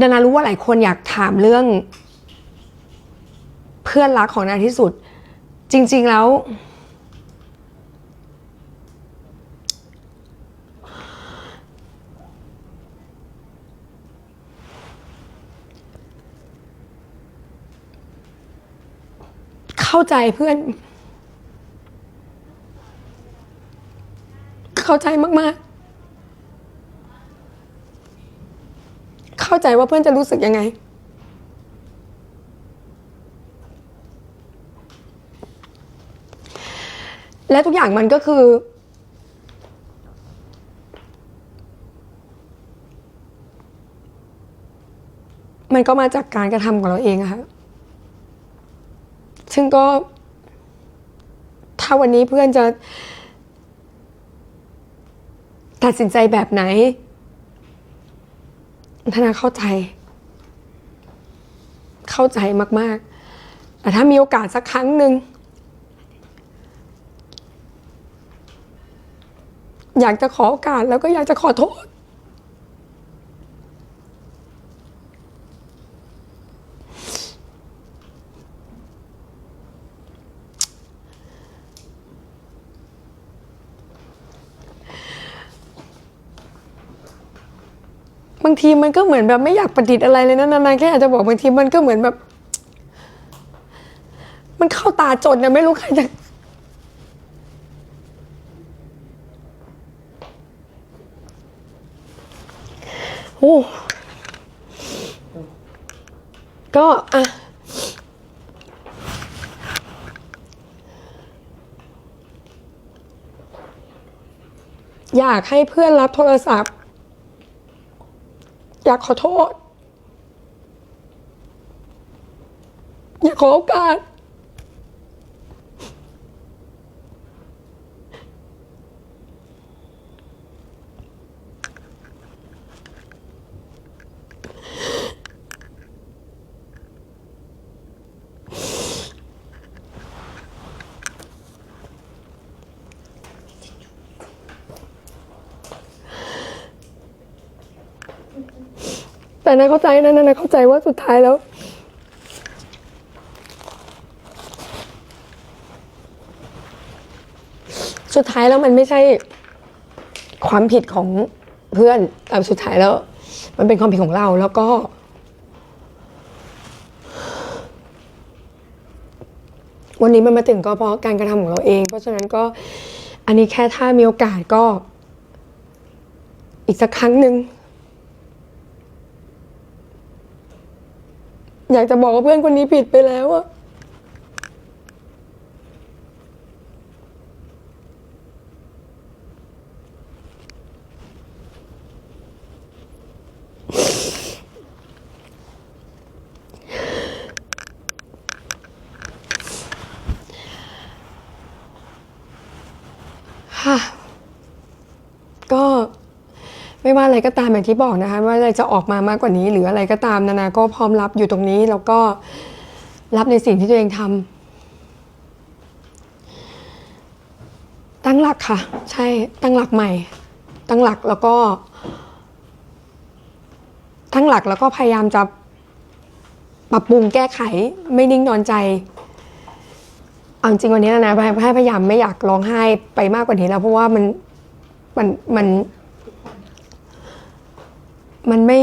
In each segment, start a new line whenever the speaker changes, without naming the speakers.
ดานารู้ว่าหลายคนอยากถามเรื่อง เพื่อนรักของนาที่สุด จริง ๆแล้ว เข้าใจเพื่อน เข้าใจมาก ๆ เข้าใจว่าเพื่อนจะรู้สึกยังไง และทุกอย่างมันก็คือ มันก็มาจากการกระทำของเราเองอะค่ะซึ่งก็ ถ้าวันนี้เพื่อนจะ ตัดสินใจแบบไหน ธนาเข้าใจ เข้าใจมากๆ แต่ถ้ามีโอกาสสักครั้งหนึ่งอยากจะขอโอกาสแล้วก็อยากจะขอโทษ บางทีมันก็เหมือนแบบไม่อยากประดิษฐ์อะไรเลยนะนานๆแค่อากจะบอกบางทีมันก็เหมือนแบบ มันเข้าตาจนนะไม่รู้ใครจะโอ้ก็อะอยากให้เพื่อนรับโทรศัพท์ อยากขอโทษ อยากขอโอกาส แต่นายเข้าใจนะนายเข้าใจว่าสุดท้ายแล้ว สุดท้ายแล้วมันไม่ใช่ความผิดของเพื่อนแต่สุดท้ายแล้ว มันเป็นความผิดของเราแล้วก็วันนี้มันมาถึงก็เพราะการกระทำของเราเอง เพราะฉะนั้นก็อันนี้แค่ถ้ามีโอกาสก็ อีกสักครั้งหนึ่ง อยากจะบอกว่าเพื่อนคนนี้ผิดไปแล้ว ไม่ว่าอะไรก็ตามอย่างที่บอกนะคะว่าอะไรจะออกมามากกว่านี้ หรืออะไรก็ตามนานาก็พร้อมรับอยู่ตรงนี้ แล้วก็รับในสิ่งที่ตัวเองทำตั้งหลักค่ะ ใช่ตั้งหลักใหม่ ตั้งหลักแล้วก็ ตั้งหลักแล้วก็พยายามจะปรับปรุงแก้ไขไม่นิ่งนอนใจเอาจริงวันนี้นะนะพยายามไม่อยากร้องไห้ไปมากกว่านี้แล้วเพราะว่ามันมันมัน มันไม่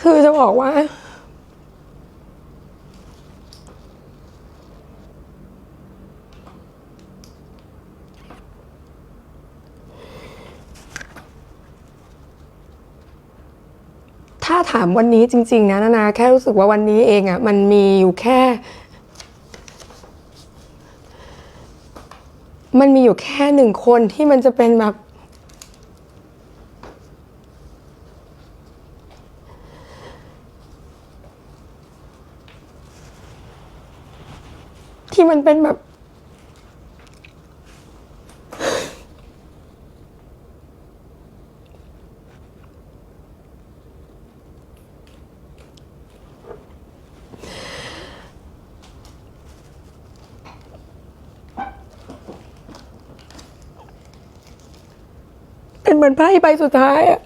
คือจะบอกว่า ถาถามวันนี้จริง ๆ นะนานาแค่รู้สึกว่าวันนี้เองอะ่ะมันมีอยู่แค่ มันมีอยู่แค่หนึ่งคนที่มันจะเป็นแบบ ที่มันเป็นแบบ เป็นเหมือนไพ่ใบสุดท้ายอะ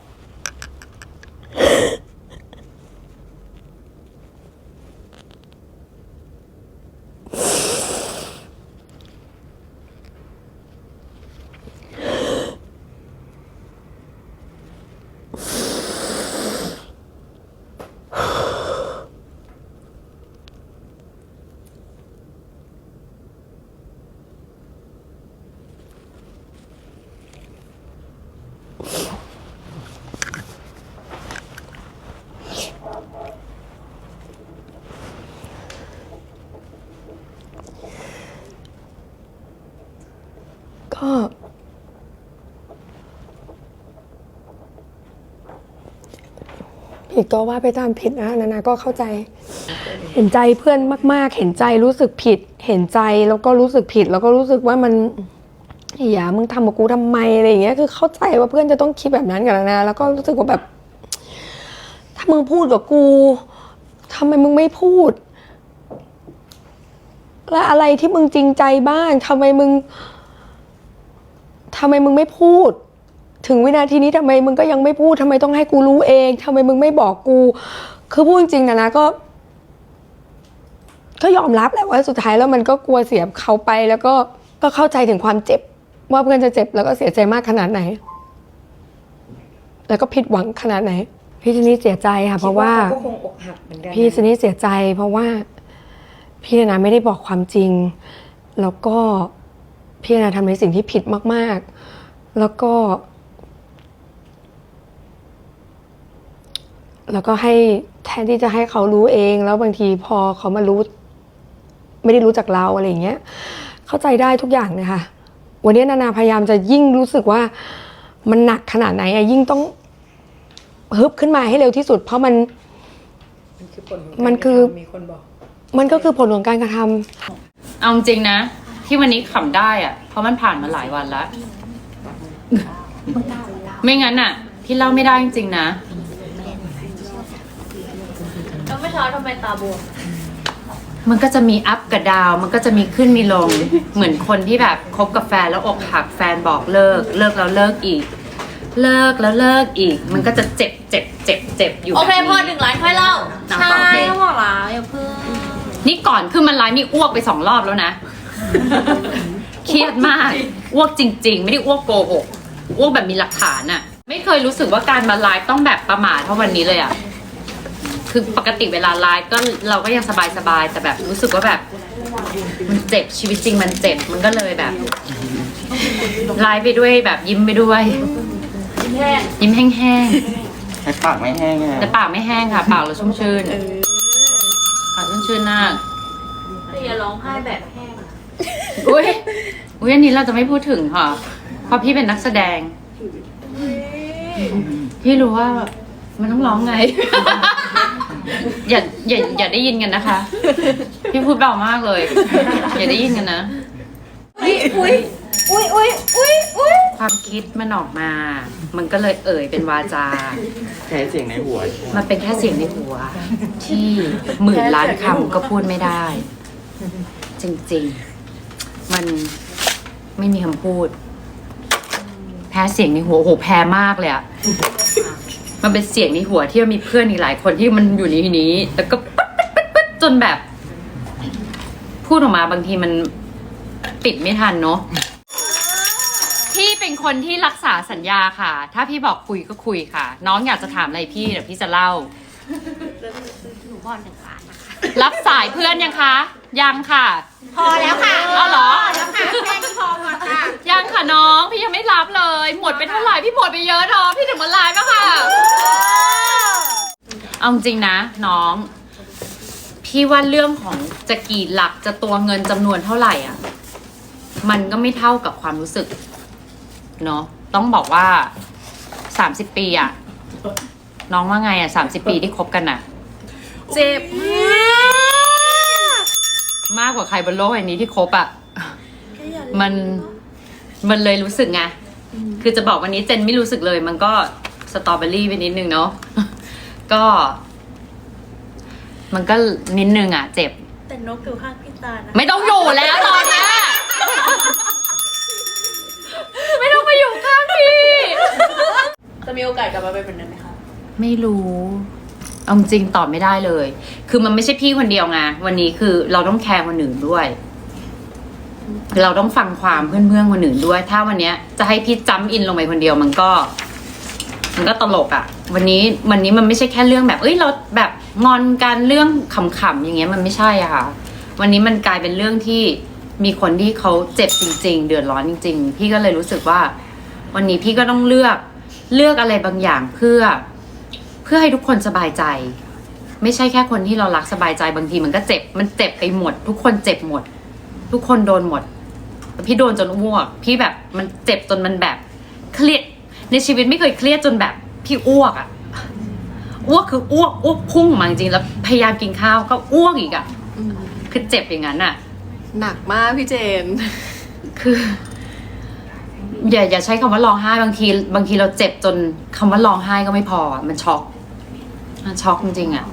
ก็ ผิดก็ว่าไปตามผิดนะนานาก็เข้าใจ เห็นใจเพื่อนมาก ๆ เห็นใจรู้สึกผิด เห็นใจแล้วก็รู้สึกผิด แล้วก็รู้สึกว่ามันอย่ามึงทำกับกูทำไมอะไรอย่างเงี้ยคือเข้าใจว่าเพื่อนจะต้องคิดแบบนั้นกับนานาแล้วก็รู้สึกว่าแบบ ถ้ามึงพูดกับกูทำไมมึงไม่พูด และอะไรที่มึงจริงใจบ้างทำไมมึงทำไมมึงไม่พูด ถึงวินาทีนี้ทำไมมึงก็ยังไม่พูดทำไมต้องให้กูรู้เองทำไมมึงไม่บอกกู คือพูดจริงๆนะนะก็ ก็ยอมรับแหละว่าสุดท้ายแล้วมันก็กลัวเสียเขาไป แล้วก็ก็เข้าใจถึงความเจ็บ ว่าเพื่อนจะเจ็บแล้วก็เสียใจมากขนาดไหน แล้วก็ผิดหวังขนาดไหน พี่ชนิดเสียใจค่ะ เพราะว่า
คิดเขก็คงอกหักเหมือนกัน
พี่ชนิดเสียใจ เพราะว่า พี่นาไม่ได้บอกความจริง แล้วก็พี่นาทำในสิ่งที่ผิดมาก ๆ แล้วก็ แล้วก็ให้แทนที่จะให้เขารู้เอง แล้วบางทีพอเขามารู้ ไม่ได้รู้จากเราอะไรอย่างเงี้ย เข้าใจได้ทุกอย่างเลยค่ะวันนี้นานาพยายามจะยิ่งรู้สึกว่ามันหนักขนาดไหนอะยิ่งต้องฮึบขึ้นมาให้เร็วที่สุด เพราะมัน
มันคือผลของ
มันคือ
มีคนบอก
มันก็คือผลของการกระทำ
เอาจริงๆนะ ที่วันนี้ขำได้อะเพราะมันผ่านมาหลายวันแล้ว ไม่งั้นอะพี่เล่าไม่ได้จริงๆนะ
แล้วเมื่อเช้าทำไมตาบวม
มันก็จะมีอัพกับดาว มันก็จะมีขึ้นมีลง เหมือนคนที่แบบคบกับแฟนแล้วอกหักแฟนบอกเลิก เลิกแล้วเลิกอีก เลิกแล้วเลิกอีก มันก็จะเจ็บเจ็บเจ็บเจ็บอยู่
โอเค
แบบนี้
พอหนึ่งล้านค่อยเล่า
หนัง
ใช่
ต่อโอเค
เขาบอกแล้วอย่าเพิ่ง
นี่ก่อนขึ้นมันไลน์นี่อ้วกไปสองรอบแล้วนะ เครียดมาก อ้วกจริง ๆ ไม่ได้อ้วกโกหกอ้วกแบบมีหลักฐานอะไม่เคยรู้สึกว่าการมาไลฟ์ต้องแบบประมาทเท่าวันนี้เลยอะ คือปกติเวลาไลฟ์ก็เราก็ยังสบายๆแต่แบบรู้สึกว่าแบบ มันเจ็บชีวิตจริงมันเจ็บมันก็เลยแบบไลฟ์ไปด้วยแบบยิ้มไปด้วย ยิ้มแห้ง
ให้ปากไม่แห้งไง
ๆแต่ปากไม่แห้งค่ะ ปากเราชุ่มชื่นปากชุ่มชื่นมาก
แต่อย่าร้องไห้แบบแห้ง
อุ้ยอุ้ยอันนี้เราจะไม่พูดถึงค่ะ เพราะพี่เป็นนักแสดง พี่รู้ว่ามันต้องร้องไง อย่าอย่าอย่าได้ยินกันนะคะ พี่พูดเบามากเลย อย่าได้ยินกันนะ
อุ้ยอุ้ยอุ้ยอุ้ยอุ้ยอุ้ย
ความคิดมันออกมา มันก็เลยเอ่ยเป็นวาจา
แค่เสียงในหัว
มันเป็นแค่เสียงในหัว ที่หมื่นล้านคำก็พูดไม่ได้ จริงๆ มันไม่มีคำพูด แพ้เสียงในหัวโอ้โหแพ้มากเลยอะ มันเป็นเสียงในหัวที่มันมีเพื่อนอีกหลายคนที่มันอยู่ในที่นี้ แล้วก็ปึ๊ดปึ๊ดปึ๊ดปึ๊ดจนแบบ พูดออกมาบางทีมันปิดไม่ทันเนาะพี่เป็นคนที่รักษาสัญญาค่ะ ถ้าพี่บอกคุยก็คุยค่ะ น้องอยากจะถามอะไรพี่เดี๋ยวพี่จะเล่า
หนูบอลหนึ่งล้านนะคะ
รับสายเพื่อนยังคะ ยังค่ะ
พอแล้วค่ะ
เอาเหรอ
พแล้วค่ะแค่นี้พอก่อนค่ะ
ยังค่ะน้องพี่ยังไม่รับเลย หมดไปเท่าไหร่พี่หมดไปเยอะเนาะพี่ถึงมาไลฟ์ปะค่ะ เอาจริงนะน้อง พี่ว่าเรื่องของจะกี่หลักจะตัวเงินจำนวนเท่าไหร่อะ มันก็ไม่เท่ากับความรู้สึก เนาะต้องบอกว่าสามสิบปีอะ น้องว่าไงอะสามสิบปีที่คบกันอะ
เจ็บมาก
มากกว่าใครบนโลกใบนี้ที่คบอะ่ะ มัน มันเลยรู้สึกไง คือจะบอกวันนี้เจนไม่รู้สึกเลย มันก็สตรอเบอรี่ไปนิดนึงเนาะ ก็ มันก็นิดนึงอะ เจ็บ
แต่นกอยู่ข้างพี่ตานะ
ไม่ต้องอยู่แล้วตอนนี้ไม่ต้องมาอยู่ข้างพี่
มีโอกาสกลับมาเป็นแบบนั้นไหมคะ
ไม่รู้ เอาจริงตอบไม่ได้เลย คือมันไม่ใช่พี่คนเดียวไงวันนี้คือเราต้องแคร์คนอื่นด้วย เราต้องฟังความเพื่อนๆคนอื่นด้วย ถ้าวันเนี้ยจะให้พี่จัมป์อินลงไปคนเดียวมันก็ มันก็ตลกอะ่ะ วันนี้วันนี้มันไม่ใช่แค่เรื่องแบบ เอ้ยเราแบบงอนกันเรื่องขำๆอย่างเงี้ยมันไม่ใช่อะค่ะ วันนี้มันกลายเป็นเรื่องที่มีคนที่เขาเจ็บจริง ๆ เดือดร้อนจริง ๆ พี่ก็เลยรู้สึกว่า วันนี้พี่ก็ต้องเลือกเลือกอะไรบางอย่างเพื่อ เพื่อให้ทุกคนสบายใจ ไม่ใช่แค่คนที่เรารักสบายใจบางทีมันก็เจ็บ มันเจ็บไปหมด ทุกคนเจ็บหมด ทุกคนโดนหมด พี่โดนจนอ้วก พี่แบบมันเจ็บจนมันแบบเครียดในชีวิตไม่เคยเครียดจนแบบ พี่อ้วกอะอ้วกคืออ้วกอ้วกพุ่งออกมาจริงๆแล้วพยายามกินข้าวก็อ้วกอีกอะคือเจ็บอย่างนั้นอะ
หนักมากพี่เจน
คืออย่าอย่าใช้คำว่าร้องไห้บางที บางทีเราเจ็บจนคำว่าร้องไห้ก็ไม่พออะมันช็อก มันช็อกจริงๆอะ